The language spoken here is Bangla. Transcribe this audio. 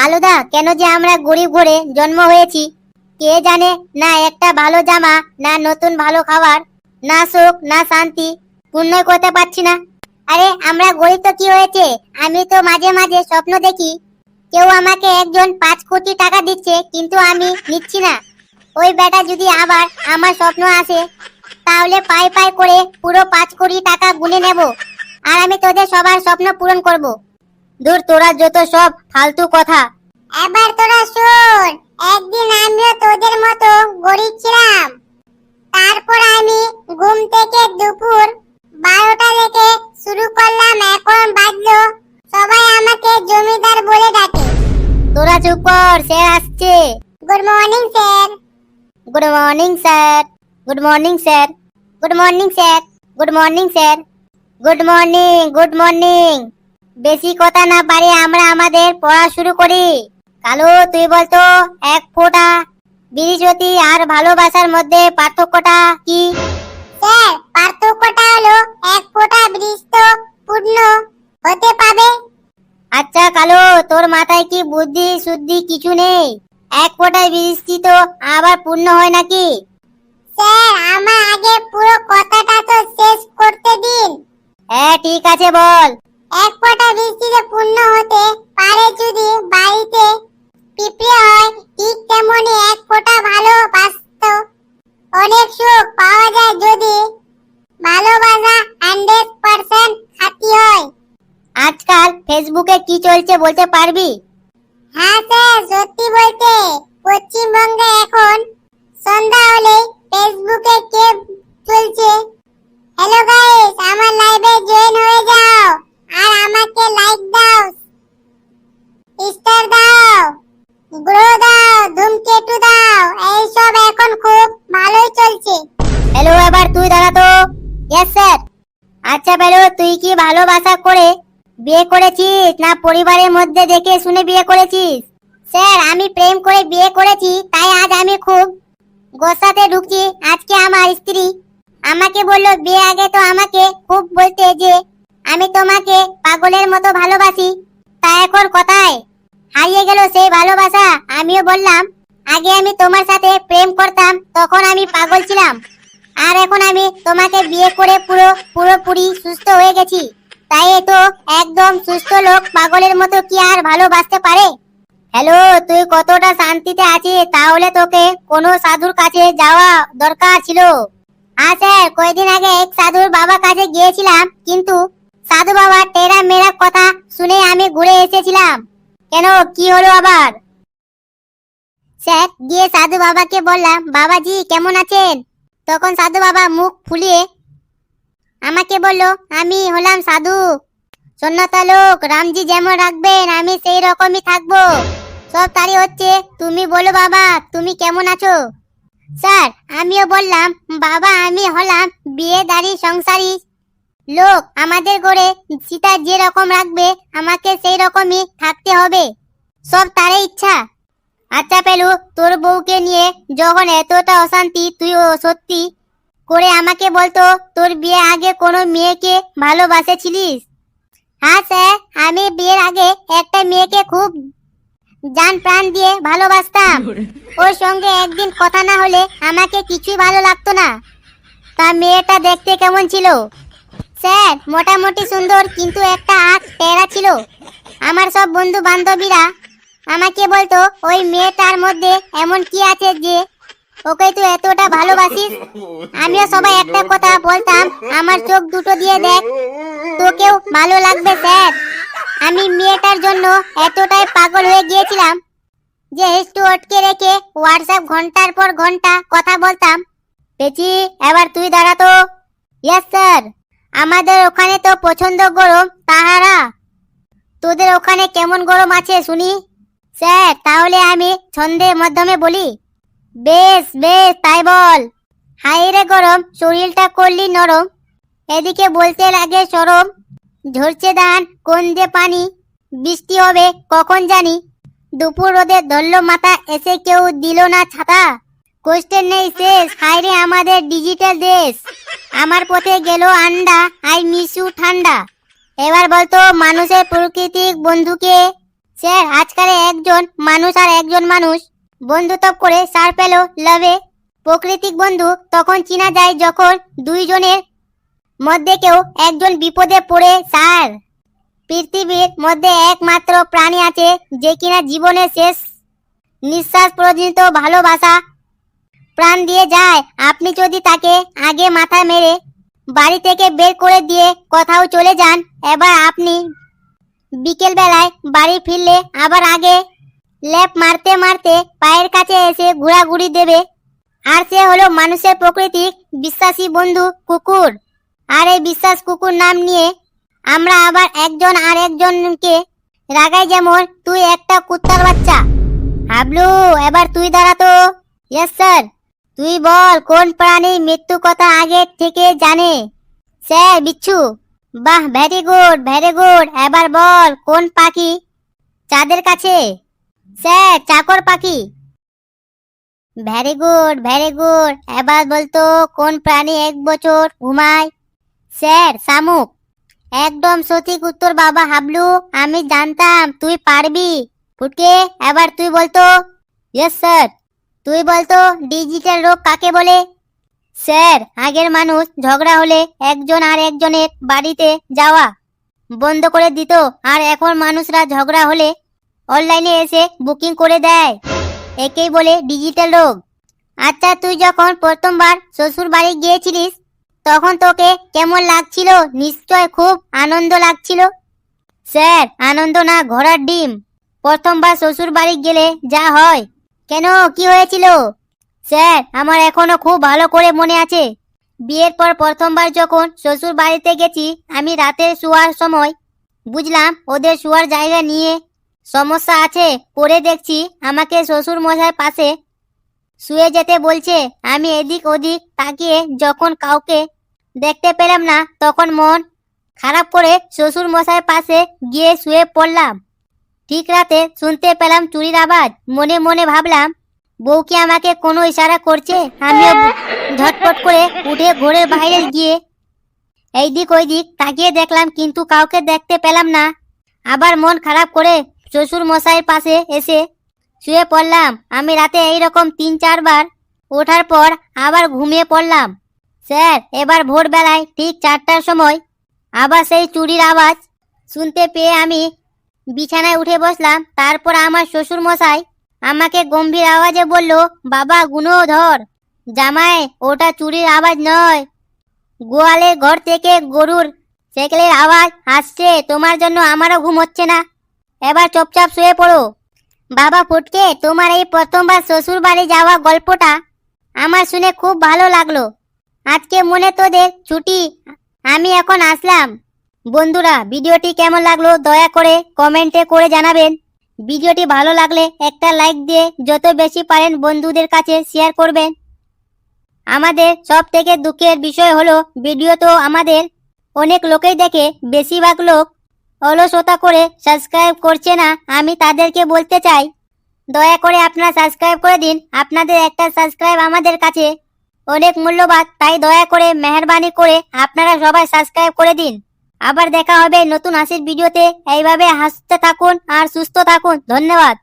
কালুদা, কেন যে আমরা গরিব ঘরে জন্ম হয়েছি? কে জানে না একটা ভালো জামা, না নতুন ভালো খাবার, না সুখ, না শান্তি, পূর্ণ করতে পারছি না। আরে, আমরা গরিব তো কি হয়েছে? আমি তো মাঝে মাঝে স্বপ্ন দেখি। কেউ আমাকে একজন পাঁচ কোটি টাকা দিচ্ছে, কিন্তু আমি নিচ্ছি না। ওই বেটা যদি আবার আমার স্বপ্ন আসে, তাহলে পাই পাই করে পুরো পাঁচ কোটি টাকা গুনে নেব। আর আমি তোদের সবার স্বপ্ন পূরণ করব। দূর তোরা যত সব ফালতু কথা। এবার তোরা শোন একদিন আমিও তোদের মতো গরিব ছিলাম। তারপর আমি ঘুম থেকে দুপুর বারোটা থেকে শুরু করলাম এখন বাজলো। সবাই আমাকে জমিদার বলে ডাকে। তোরা চুপ কর স্যার আসছে। Good morning sir. Good morning sir. Good morning sir. Good morning sir. Good morning sir. Good morning good morning. বেশি কথা না পারি আমরা আমাদের পড়া শুরু করি। কালো তুই বলতো এক ফোঁটা। বিরিশতি আর ভালোবাসার মধ্যে পার্থক্যটা কি? স্যার পার্থক্যটা হলো এক ফোঁটা বৃষ্টি পূর্ণ হতে পাবে আচ্ছা কালো তোর মাথায় কি বুদ্ধি শুদ্ধি কিছু নেই? এক ফোঁটায় বৃষ্টি তো আবার পূর্ণ হয় নাকি? স্যার আমার আগে পুরো কথাটা তো শেষ করতে দিন। হ্যাঁ ঠিক আছে বল। এক ফোঁটা বৃষ্টিতে পূর্ণ হতে পারে যদি বাড়িতে পিঁপড়ে হয় ঠিক তেমনি এক ফোঁটা ভালোবাসত অনেক সুখ পাওয়া যায় যদি ভালোবাসা হান্ড্রেড পার্সেন্ট খাঁটি হয়। আজকাল ফেসবুকে কি চলছে বলতে পারবি? হ্যাঁ স্যার সত্যি বলতে পশ্চিমবঙ্গে এখন সন্ধ্যা হলেই ফেসবুকে কে চলছে। হ্যালো গাইস আমার লাইভে জয়েন হয়ে যাও আর আমাকে লাইক দাও স্টার দাও গ্রো দাও ধূমকেতু দাও এইসব এখন খুব ভালোই চলছে হ্যালো এবার তুই দাঁড়া তো ইয়েস স্যার আচ্ছা বেলো তুই কি ভালোবাসা করে বিয়ে করেছিস? না পরিবারের মধ্যে দেখে শুনে বিয়ে করেছিস? স্যার, আমি প্রেম করে বিয়ে করেছি, তাই আজ আমি খুব গোসাতে ঢুকছি। আজকে আমার স্ত্রী আমাকে বলল, বিয়ে আগে তো আমাকে খুব বলতে যে আমি তোমাকে পাগলের মতো ভালোবাসি। তা এখন কোথায়? হারিয়ে গেল সেই ভালোবাসা। আমিও বললাম, আগে আমি তোমার সাথে প্রেম করতাম, তখন আমি পাগল ছিলাম। আর এখন আমি তোমাকে বিয়ে করে পুরো, পুরোপুরি সুস্থ হয়ে গেছি। তাই তো একদম সুস্থ লোক পাগলের মতো কি আর ভালোবাসতে পারে? হ্যালো, তুই কতটা শান্তিতে আছিস? তাহলে তোকে কোনো সাধুর কাছে যাওয়া দরকার ছিল। হ্যাঁ স্যার, কয়েকদিন আগে এক সাধুর বাবার কাছে গিয়েছিলাম, কিন্তু সাধু বাবার টেরা মেরা কথা শুনে আমি ঘুরে এসেছিলাম। কেন, কি হলো আবার? স্যার, গিয়ে সাধু বাবাকে বললাম, বাবাজি, কেমন আছেন? তখন সাধু বাবা মুখ ফুলিয়ে আমাকে বলল আমি হলাম সাধু। সন্ন্যতা লোক, রামজি যেমন রাখবেন, আমি সেই রকমই থাকব। সব তারই হচ্ছে, তুমি বলো বাবা, তুমি কেমন আছো? স্যার, আমিও বললাম, বাবা, আমি হলাম বিয়ে দাঁড়ি সংসারী। লোক, আমাদের ঘরে সীতা যে রকম রাখবে, আমাকে সেই রকমই থাকতে হবে। সব তারই ইচ্ছা। আচ্ছা পেলু, তোর বউকে নিয়ে যখন এতটা অশান্তি তুই ও সত্যি করে আমাকে বলতো, তোর বিয়ে আগে কোনো মেয়েকে ভালোবাসেছিলিস? হ্যাঁ স্যার, আমি বিয়ের আগে একটা মেয়েকে খুব জান প্রাণ দিয়ে ভালোবাসতাম। ওর সঙ্গে একদিন কথা না হলে আমাকে কিছুই ভালো লাগতো না। তা মেয়েটা দেখতে কেমন ছিল? স্যার, মোটামুটি সুন্দর, কিন্তু একটা আখ টেরা ছিল। আমার সব বন্ধু বান্ধবীরা আমাকে বলতো, ওই মেয়েটার মধ্যে এমন কি আছে যে ওকে তুই এতটা ভালোবাসিস? আমিও সবাই একটা কথা বলতাম, আমার চোখ দুটো দিয়ে দেখ। তোকেও ভালো লাগবে, স্যার। আমি মেয়েটার জন্য এতটাই পাগল হয়ে গিয়েছিলাম যে একটু আটকে রেখে হোয়াটসঅ্যাপ ঘণ্টার পর ঘণ্টা কথা বলতাম। পেচি, এবার তুই দাঁড়া তো। ইয়েস স্যার আমাদের ওখানে তো পছন্দ গরম, তাহারা। তোদের ওখানে কেমন গরম আছে শুনি? স্যার, তাহলে আমি ছন্দের মাধ্যমে বলি। বেশ বেশ, তাই বল। হাই রে গরম, শরীরটা করলি নরম। এদিকে বলতে লাগে সরম ঝরছে ধান, কোন যে পানি। বৃষ্টি হবে, কখন জানি। দুপুর রোদে ধরল মাথা, এসে কেউ দিল না ছাতা। কোষ্টের নেই, শেষ। হাইরে আমাদের ডিজিটাল দেশ। আমার পথে গেল আন্ডা, আই মিস ইউ ঠান্ডা। এবার বলতো, মানুষের প্রকৃতিক বন্ধুকে। স্যার, আজকালে একজন মানুষ আর একজন মানুষ। বন্ধুত্ব করে সার পেল লাভে। প্রকৃতিক বন্ধু তখন চিনা যায় যখন দুইজনের মধ্যে কেউ একজন বিপদে পড়ে স্যার পৃথিবীর মধ্যে একমাত্র প্রাণী আছে যে কিনা জীবনের শেষ নিঃশ্বাস পর্যন্ত ভালোবাসা প্রাণ দিয়ে যায়। আপনি যদি তাকে আগে মাথা মেরে বাড়ি থেকে বের করে দিয়ে কোথাও চলে যান, এবার আপনি বিকেল বেলায় বাড়ি ফিরলে আবার আগে ল্যাপ মারতে মারতে পায়ের কাছে এসে ঘোরাঘুরি দেবে। আর সে হলো মানুষের প্রকৃতিক বিশ্বাসী বন্ধু কুকুর। আর এই বিশ্বাস কুকুর নাম নিয়ে আমরা আবার একজন আর একজনকে রাগাই যেমন তুই একটা কুত্তার বাচ্চা। হাবলু, এবার তুই দাঁড়া তো। ইয়েস স্যার তুই বল, কোন প্রাণী মৃত্যু কথা আগে থেকে জানে? স্যার, বিচ্ছু। বাহ ভেরি গুড ভেরি গুড এবার বল, কোন পাখি চাঁদের কাছে? স্যার, চাকর পাখি। Very good very good. এবার বলতো, কোন প্রাণী এক বছর ঘুমায়? স্যার, শামুক। একদম সঠিক উত্তর, বাবা হাবলু। আমি জানতাম, তুই পারবি। ফুটকে, এবার তুই বলতো ইয়েস স্যার তুই বলতো ডিজিটাল রোগ কাকে বলে? স্যার, আগের মানুষ ঝগড়া হলে একজন আর একজনের বাড়িতে যাওয়া বন্ধ করে দিত। আর এখন মানুষরা ঝগড়া হলে অনলাইনে এসে বুকিং করে দেয়। একেই বলে ডিজিটাল রোগ। আচ্ছা তুই যখন প্রথমবার শ্বশুর বাড়ি গিয়েছিলিস, তখন তোকে কেমন লাগছিল? নিশ্চয় খুব আনন্দ লাগছিল। স্যার, আনন্দ না, ঘোড়ার ডিম। প্রথমবার শ্বশুর বাড়ি গেলে যা হয়। কেন, কি হয়েছিল? স্যার, আমার এখনও খুব ভালো করে মনে আছে। বিয়ের পর প্রথমবার যখন শ্বশুর বাড়িতে গেছি, আমি রাতে শোয়ার সময় বুঝলাম ওদের শোয়ার জায়গা নিয়ে সমস্যা আছে পরে দেখছি। আমাকে শ্বশুর মশাই পাশে শুয়ে যেতে বলছে। আমি এদিক ওদিক তাকিয়ে যখন কাউকে দেখতে পেলাম না, তখন মন খারাপ করে শ্বশুর মশাই পাশে গিয়ে শুয়ে পড়লাম। ঠিক রাতে শুনতে পেলাম চুরির আওয়াজ। মনে মনে ভাবলাম, বউ কি আমাকে কোনো ইশারা করছে? আমিও ঝটপট করে উঠে ঘরের বাইরে গিয়ে এইদিক ওইদিক তাকিয়ে দেখলাম, কিন্তু কাউকে দেখতে পেলাম না। আবার মন খারাপ করে শ্বশুর মশাইয়ের পাশে এসে শুয়ে পড়লাম। আমি রাতে এই রকম তিন, চারবার ওঠার পর আবার ঘুমিয়ে পড়লাম। স্যার, এবার ভোরবেলায় ঠিক চারটার সময় আবার সেই চুরির আওয়াজ শুনতে পেয়ে আমি বিছানায় উঠে বসলাম। তারপর আমার শ্বশুর মশাই আমাকে গম্ভীর আওয়াজে বলল, বাবা গুনো ধর। জামাই, ওটা চুরির আওয়াজ নয়। গোয়ালের ঘর থেকে গরুর সেকেলের আওয়াজ আসছে। তোমার জন্য আমারও ঘুম হচ্ছে না। এবার চুপচাপ শুয়ে পড়ো। বাবা ফুটকে, তোমার এই প্রথমবার শ্বশুর বাড়ি যাওয়া গল্পটা আমার শুনে খুব ভালো লাগল। আজকে মনে তোদের ছুটি, আমি এখন আসলাম। বন্ধুরা, ভিডিওটি কেমন লাগল দয়া করে কমেন্টে করে জানাবেন। ভিডিওটি ভালো লাগলে একটা লাইক দিয়ে যত বেশি পারেন বন্ধুদের কাছে শেয়ার করবেন। আমাদের সব থেকে দুঃখের বিষয় হলো ভিডিও তো আমাদের অনেক লোকেই দেখে, বেশিরভাগ লোক অলসতা করে সাবস্ক্রাইব করছে না, আমি তাদেরকে বলতে চাই। দয়া করে আপনারা সাবস্ক্রাইব করে দিন, আপনাদের একটা সাবস্ক্রাইব আমাদের কাছে। অনেক মূল্যবান, তাই দয়া করে মেহরবানি করে আপনারা সবাই সাবস্ক্রাইব করে দিন। আবার দেখা হবে নতুন হাসির ভিডিওতে, এইভাবে হাসতে থাকুন আর সুস্থ থাকুন। ধন্যবাদ।